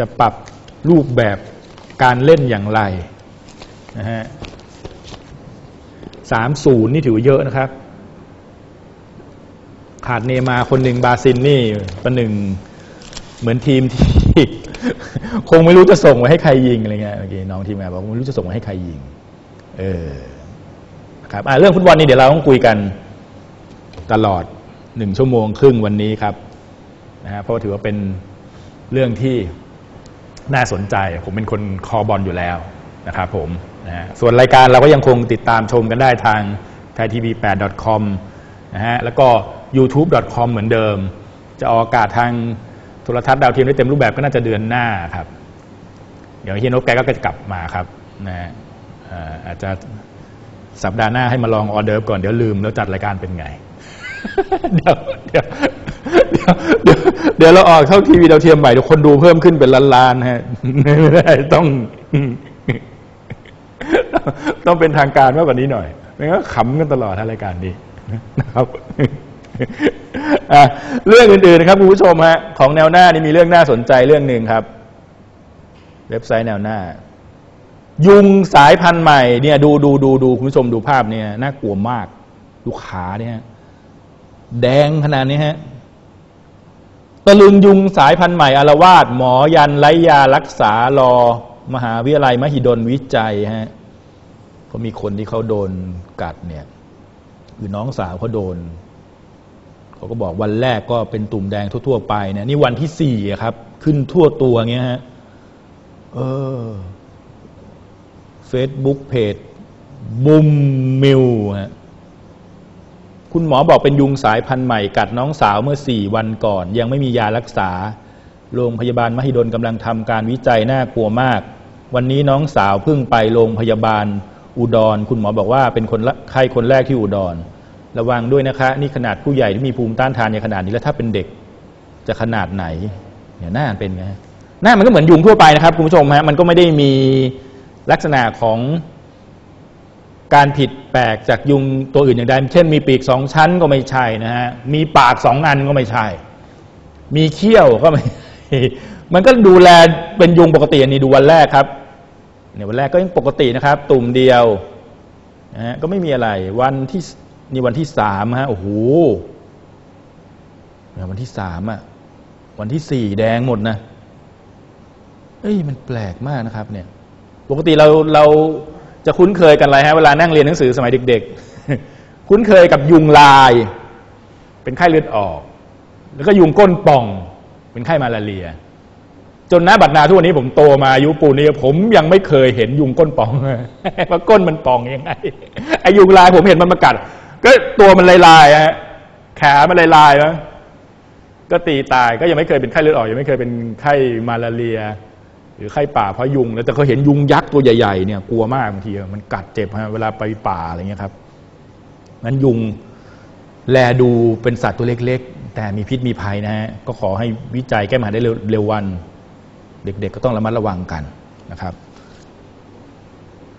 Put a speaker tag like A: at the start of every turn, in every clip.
A: จะปรับรูปแบบการเล่นอย่างไรนะฮะสามศูนย์นี่ถือเยอะนะครับ ขาดเนยมาคนหนึ่งบาซิลนี่ประหนึ่งเหมือนทีมที่ คงไม่รู้จะส่งไว้ให้ใครยิงอะไรเงี้ยเมื่อกี้น้องทีมงานบอกไม่รู้จะส่งไว้ให้ใครยิง เออครับอะเรื่องฟุตบอลนี่เดี๋ยวเราต้องคุยกันตลอดหนึ่งชั่วโมงครึ่งวันนี้ครับนะฮะเพราะถือว่าเป็นเรื่องที่ น่าสนใจ ผมเป็นคนคอบอลอยู่แล้วนะครับผมนะส่วนรายการเราก็ยังคงติดตามชมกันได้ทาง thaitv8.com นะฮะแล้วก็ youtube.com เหมือนเดิม จะออกอากาศทางโทรทัศน์ดาวเทียมได้เต็มรูปแบบก็น่าจะเดือนหน้าครับ เดี๋ยวเฮียนบแกก็จะกลับมาครับนะฮะเอ่ออาจจะสัปดาห์หน้าให้มาลองออเดิร์ฟก่อนเดี๋ยวลืมแล้วจัดรายการเป็นไง เดี๋ยวเดี๋ยว เดี๋ยวเดี๋ยวเดี๋ยวเราออกเข้าทีวีดาวเทียมใหม่ทุกคนดูเพิ่มขึ้นเป็นล้านๆฮะไม่ได้ต้อง ต้องเป็นทางการมากกว่านี้หน่อยไม่งั้นขำกันตลอดทางรายการนี้นะครับเรื่องอื่นๆนะครับคุณผู้ชมฮะของแนวหน้านี่มีเรื่องน่าสนใจเรื่องหนึ่งครับ เว็บไซต์แนวหน้า ยุงสายพันธุ์ใหม่เนี่ย ดูดูดูดูคุณผู้ชมดูภาพเนี่ยน่ากลัวมาก ดูขาเนี่ยแดงขนาดนี้ฮะ ตะลึงยุงสายพันธุ์ใหม่อารวาสหมอยันไร้ยารักษารอ มหาวิทยาลัยมหิดลวิจัยฮะก็มีคนที่เขาโดนกัดเนี่ยคือน้องสาวเขาโดนเขาก็บอกวันแรกก็เป็นตุ่มแดงทั่วๆไปเนี่ยนี่วันที่สี่ครับ ขึ้นทั่วตัวเงี้ยฮะเออ Facebook เพจบุมมิวฮะ คุณหมอบอกเป็นยุงสายพันธุ์ใหม่กัดน้องสาวเมื่อสี่วันก่อน ยังไม่มียารักษา โรงพยาบาลมหิดลกำลังทำการวิจัยน่ากลัวมาก วันนี้น้องสาวเพิ่งไปโรงพยาบาลอุดร คุณหมอบอกว่าเป็นคนไข้คนแรกที่อุดร ระวังด้วยนะคะ นี่ขนาดผู้ใหญ่ที่มีภูมิต้านทานอย่างขนาดนี้แล้วถ้าเป็นเด็กจะขนาดไหนเนี่ยหน้าเป็นไงหน้ามันก็เหมือนยุงทั่วไปนะครับคุณผู้ชมฮะมันก็ไม่ได้มีลักษณะของ การผิดแปลกจากยุงตัวอื่นอย่างใดเช่น มีปีกสองชั้นก็ไม่ใช่นะฮะมีปากสองอันก็ไม่ใช่ มีเขี้ยวก็ไม่มันก็ดูแลเป็นยุงปกติอันนี้ดูวันแรกครับเนี่ยวันแรกก็ยังปกตินะครับ ตุ่มเดียวนะฮะก็ไม่มีอะไร วันที่นี่วันที่สามฮะโอ้โหเนี่ยวันที่สามอะวันที่สี่แดงหมดนะเอ้ยมันแปลกมากนะครับ เนี่ย ปกติเราเรา จะคุ้นเคยกันอะไรฮะเวลานั่งเรียนหนังสือสมัยเด็ก ๆ คุ้นเคยกับยุงลาย เป็นไข้เลือดออก แล้วก็ยุงก้นป่อง เป็นไข้มาลาเรีย จนน้าบัดนาทุกวันนี้ผมโตมาอายุปูนนี้ผมยังไม่เคยเห็นยุงก้นป่องว่าก้นมันป่องยังไงไอ้ยุงลายผมเห็นมันมากัด ก็ตัวมันลายๆฮะแขนมันลายๆมั้งก็ตีตายก็ยังไม่เคยเป็นไข้เลือดออกยังไม่เคยเป็นไข้มาลาเรีย หรือไข้ป่าพาะยุง แล้วแต่เขาเห็นยุงยักษ์ตัวใหญ่ๆเนี่ยกลัวมากบางทีมันกัดเจ็บฮะเวลาไปป่าอะไรเงี้ยครับนั้นยุงแลดูเป็นสัตว์ตัวเล็ก ๆ แต่มีพิษมีภัยนะฮะก็ขอให้วิจัยแก้ปัญหาได้เร็ววัน เด็ก ๆ ก็ต้องระมัดระวังกันนะครับ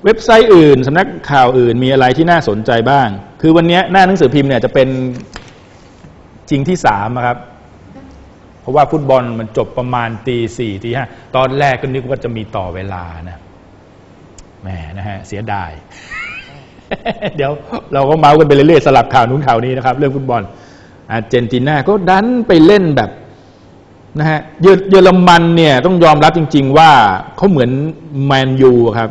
A: เว็บไซต์อื่นสำนักข่าวอื่นมีอะไรที่น่าสนใจบ้าง คือวันนี้หน้าหนังสือพิมพ์เนี่ยจะเป็นจริงที่สามครับ เพราะว่าฟุตบอลมันจบประมาณตีสี่ตีห้าตอนแรกก็นึกว่าจะมีต่อเวลานะแหมนะฮะเสียดาย เดี๋ยวเราก็เมาส์กันไปเรื่อยๆสลับข่าวนู้นข่าวนี้นะครับ เรื่องฟุตบอลอาร์เจนตินาก็ดันไปเล่นแบบนะฮะเยอเยอรมันเนี่ยต้องยอมรับจริง ๆ ว่าเขาเหมือนแมนยูครับ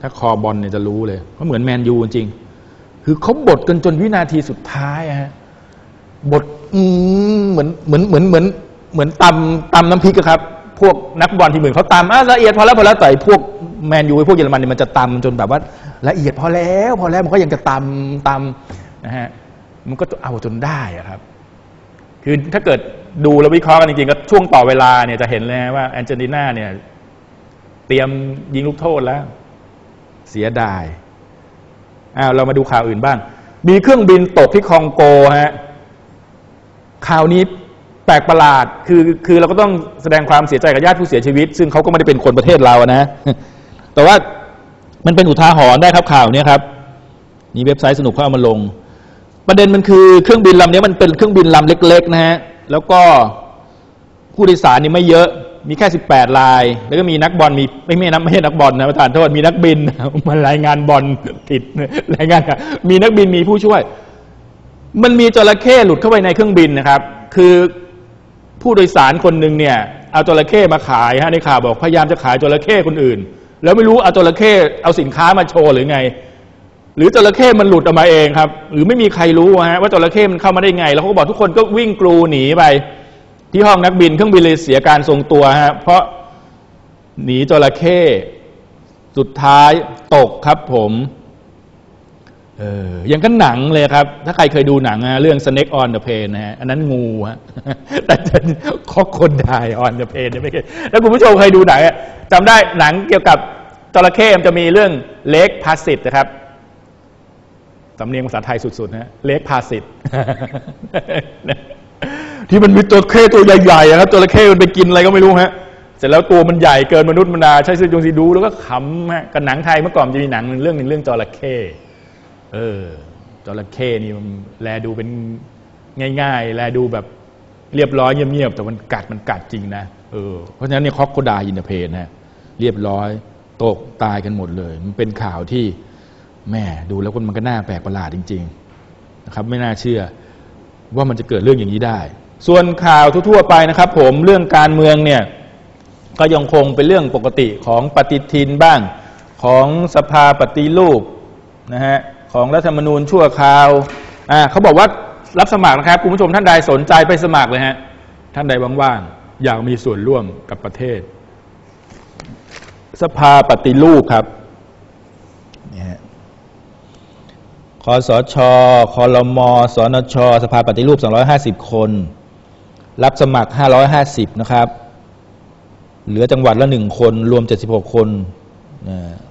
A: ถ้าคอบอลเนี่ยจะรู้เลยเขาเหมือนแมนยูจริง คือเขาบดกันจนวินาทีสุดท้ายอะฮะบดอืมเหมือนเหมือนเหมือนเหมือน เหมือนตำตำน้ำพริกอะครับ พวกนักบอลทีมอื่นเขาตำอะละเอียดพอแล้วพอแล้วแต่พวกแมนยูพวกเยอรมันเนี่ยมันจะตำจนแบบว่า ละเอียดพอแล้วพอแล้วมันก็ยังจะตำตำนะฮะมันก็เอาจนได้อะครับ คือถ้าเกิดดูแล้ววิเคราะห์กันจริงๆก็ช่วงต่อเวลาเนี่ยจะเห็นเลยว่าแอนเจลิน่าเนี่ย เตรียมยิงลูกโทษแล้ว เสียดายอ้าวเรามาดูข่าวอื่นบ้าง มีเครื่องบินตกที่คองโกฮะข่าวนี้ แปลกประหลาดคือคือเราก็ต้องแสดงความเสียใจกับญาติผู้เสียชีวิต ซึ่งเขาก็ไม่ได้เป็นคนประเทศเรานะ แต่ว่ามันเป็นอุทาหรณ์ได้ครับข่าวเนี้ครับนี่เว็บไซต์สนุกเขาเอามาลง ประเด็นมันคือเครื่องบินลำนี้มันเป็นเครื่องบินลำเล็ก ๆ นะฮะแล้วก็ผู้โดยสารนี่ไม่เยอะมีแค่สิบแปดลาย แล้วก็มีนักบอลมีไม่ไม่นักไม่ใช่นักบอลนะประธานโทษมีนักบินมันรายงานบอลผิดรายงานมีนักบินมีผู้ช่วย มันมีจระเข้หลุดเข้าไปในเครื่องบินนะครับ คือ ผู้โดยสารคนหนึ่งเนี่ยเอาจระเข้มาขายฮะในข่าวบอกพยายามจะขายจระเข้คนอื่น แล้วไม่รู้เอาจระเข้เอาสินค้ามาโชว์หรือไง หรือจระเข้มันหลุดออกมาเองครับ หรือไม่มีใครรู้ฮะว่าจระเข้มันเข้ามาได้ไง แล้วเขาก็บอกทุกคนก็วิ่งกลูหนีไป ที่ห้องนักบินเครื่องบินเลยเสียการทรงตัวฮะเพราะหนีจระเข้สุดท้ายตกครับผม เออยังก็หนังเลยครับ ถ้าใครเคยดูหนังเรื่อง Snake on the Plane นะฮะอันนั้นงูฮะแต่คอกคนได้ on the Plane ไม่เคยแล้วคุณผู้ชมเคยดูหนังจำได้หนังเกี่ยวกับจระเข้มันจะมีเรื่องเล็กพาสิตนะครับสำเนียงภาษาไทยสุดๆนะเล็กพาสิตที่มันมีตัวเข้ตัวใหญ่ๆอะครับจระเข้มันไปกินอะไรก็ไม่รู้ฮะเสร็จแล้วตัวมันใหญ่เกินมนุษย์มนาใช้ซื้อจงซีดูแล้วก็ขำฮะกับหนังไทยเมื่อก่อนจะมีหนังเรื่องหนึ่งเรื่องจระเข้ เออจระเข้นี่มันแลดูเป็นง่าย ๆ แลดูแบบเรียบร้อยเงียบๆแต่มันกัดมันกัดจริงนะเออเพราะฉะนั้นเนี่ยคอกโคดาอินเตอร์เพนนะเรียบร้อยตกตายกันหมดเลย มันเป็นข่าวที่แม่ดูแล้วคนมันก็น่าแปลกประหลาดจริง ๆ นะครับ ไม่น่าเชื่อว่ามันจะเกิดเรื่องอย่างนี้ได้ ส่วนข่าวทั่วๆไปนะครับ ผมเรื่องการเมืองเนี่ยก็ยังคงเป็นเรื่องปกติของปฏิทินบ้างของสภาปฏิรูปนะฮะ ของรัฐธรรมนูญชั่วคราวอ่าเขาบอกว่ารับสมัครนะครับคุณผู้ชมท่านใดสนใจไปสมัครเลยฮะท่านใดว่างๆอยากมีส่วนร่วมกับประเทศ สภาปฏิรูปครับนี่ฮะคอสชคอรมอสนช สภาปฏิรูป 250 คน รับสมัคร 550 นะครับ เหลือจังหวัดละ1คน รวม 76 คน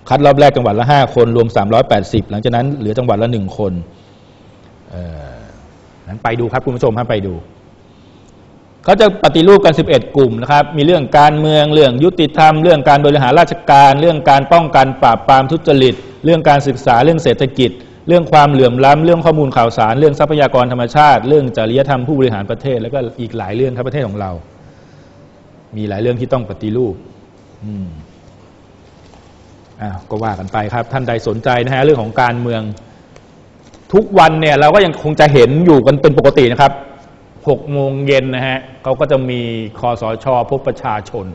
A: คัดรอบแรกจังหวัดละ5คนรวม 380 หลังจากนั้นเหลือจังหวัดละ1คนเอ่อนั้นไปดูครับคุณผู้ชมครับไปดูเขาจะปฏิรูปกัน 11 กลุ่มนะครับ มีเรื่องการเมืองเรื่องยุติธรรม เรื่องการบริหารราชการ เรื่องการป้องกันปราบปรามทุจริต เรื่องการศึกษาเรื่องเศรษฐกิจ เรื่องความเหลื่อมล้ำเรื่องข้อมูลข่าวสาร เรื่องทรัพยากรธรรมชาติ เรื่องจริยธรรมผู้บริหารประเทศ แล้วก็อีกหลายเรื่องครับประเทศของเรา มีหลายเรื่องที่ต้องปฏิรูป อืม อ้าวก็ว่ากันไปครับ ท่านใดสนใจนะฮะเรื่องของการเมือง ทุกวันเนี่ยเราก็ยังคงจะเห็นอยู่กันเป็นปกตินะครับหกโมงเย็นนะฮะเขาก็จะมีคอสชพบประชาชน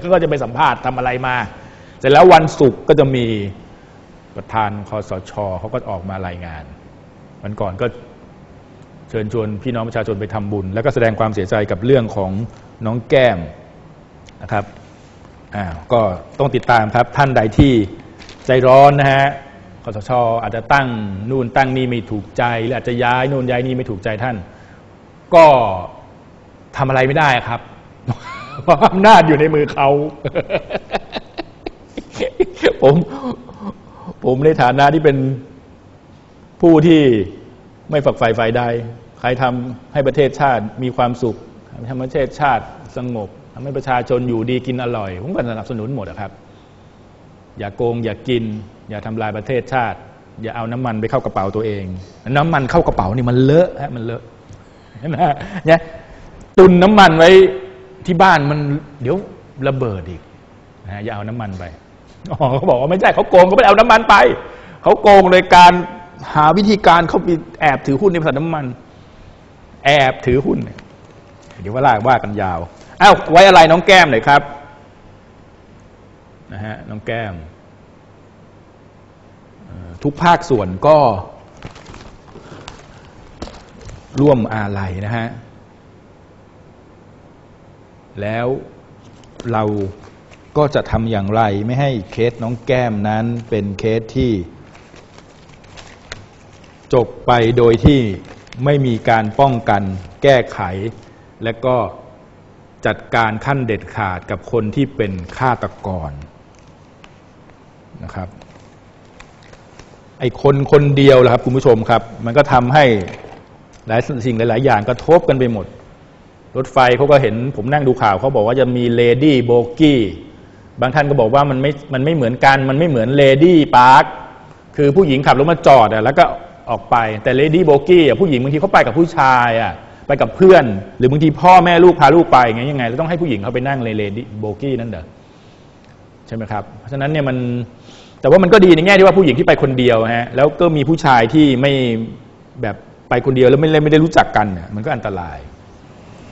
A: เขาก็จะไปสัมภาษณ์ทำอะไรมา เสร็จแล้ววันศุกร์ก็จะมีประธานคอสชเขาก็ออกมารายงาน วันก่อนก็เชิญชวนพี่น้องประชาชนไปทำบุญ แล้วก็แสดงความเสียใจกับเรื่องของน้องแก้มนะครับ อ้าวก็ต้องติดตามครับท่านใดที่ใจร้อนนะฮะคอสชอาจจะตั้งนู่นตั้งนี่ไม่ถูกใจหรืออาจจะย้ายนู่นย้ายนี่ไม่ถูกใจท่าน ก็ทำอะไรไม่ได้ครับเพราะอำนาจอยู่ในมือเขา ผมผมในฐานะที่เป็นผู้ที่ไม่ฝักใฝ่ฝ่ายใด ใครทำให้ประเทศชาติมีความสุขทำให้ประเทศชาติสงบ ทำให้ประชาชนอยู่ดีกินอร่อย ผมก็สนับสนุนหมดอะครับ อย่าโกงอย่ากิน อย่าทำลายประเทศชาติ อย่าเอาน้ำมันไปเข้ากระเป๋าตัวเอง น้ำมันเข้ากระเป๋านี่มันเลอะฮะมันเลอะนะเนี่ยตุนน้ำมันไว้ที่บ้านมันเดี๋ยวระเบิดอีกนะฮะอย่าเอาน้ำมันไปอ๋อเขาบอกว่าไม่ใช่เขาโกงเขาไม่เอาน้ำมันไป เขาโกงโดยการหาวิธีการเขาไปแอบถือหุ้นในบริษัทน้ำมัน แอบถือหุ้น เดี๋ยวว่าลากว่ากันยาว อ้าวไว้อะไรน้องแก้มหน่อยครับนะฮะน้องแก้ม ทุกภาคส่วนก็ร่วมอาลัยนะฮะ แล้วเราก็จะทำอย่างไรไม่ให้เคสน้องแก้มนั้นเป็นเคสที่ จบไปโดยที่ไม่มีการป้องกันแก้ไขและก็ จัดการขั้นเด็ดขาดกับคนที่เป็นฆาตกรนะครับไอ้คนคนเดียวแหละครับคุณผู้ชมครับ มันก็ทำให้หลายสิ่งหลาย ๆ อย่างกระทบกันไปหมด รถไฟเขาก็เห็นผมนั่งดูข่าวเขาบอกว่าจะมีเลดี้โบกี้บางท่านก็บอกว่ามันไม่มันไม่เหมือนกัน มันไม่เหมือนเลดี้พาร์คคือผู้หญิงขับรถมาจอดอะแล้วก็ออกไปแต่เลดี้โบกี้อะผู้หญิงบางทีเขาไปกับผู้ชายอะ ไปกับเพื่อน หรือบางทีพ่อแม่ลูกพาลูกไปอย่างเงี้ยยังไงเราต้องให้ผู้หญิงเขาไปนั่งเลเลนโบกี้นั่นเด้อใช่ไหมครับเพราะฉะนั้นเนี่ยมันแต่ว่ามันก็ดีในแง่ที่ว่าผู้หญิงที่ไปคนเดียวฮะแล้วก็มีผู้ชายที่ไม่แบบไปคนเดียวแล้วไม่ไม่ได้รู้จักกันเนี่ยมันก็อันตราย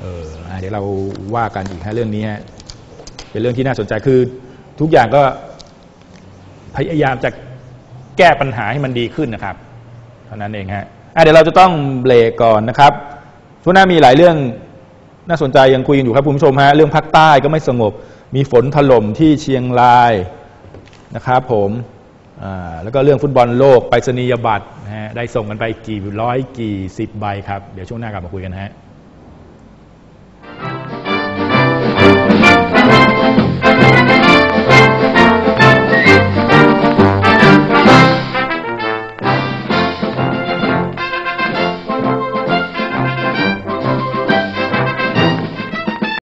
A: เออเดี๋ยวเราว่ากันอีกฮะเรื่องนี้ฮะเป็นเรื่องที่น่าสนใจคือทุกอย่างก็พยายามจะแก้ปัญหาให้มันดีขึ้นนะครับ เท่านั้นเองฮะะเดี๋ยวเราจะต้องเบรกก่อนนะครับ ช่วงหน้ามีหลายเรื่องน่าสนใจยังคุยกันอยู่ครับคุณผู้ชมฮะเรื่องภาคใต้ก็ไม่สงบ มีฝนถล่มที่เชียงรายนะครับผมอ่าแล้วก็เรื่องฟุตบอลโลกไปรษณียบัตรนะฮะได้ส่งกันไปกี่ร้อยกี่สิบใบครับ เดี๋ยวช่วงหน้ากลับมาคุยกันฮะ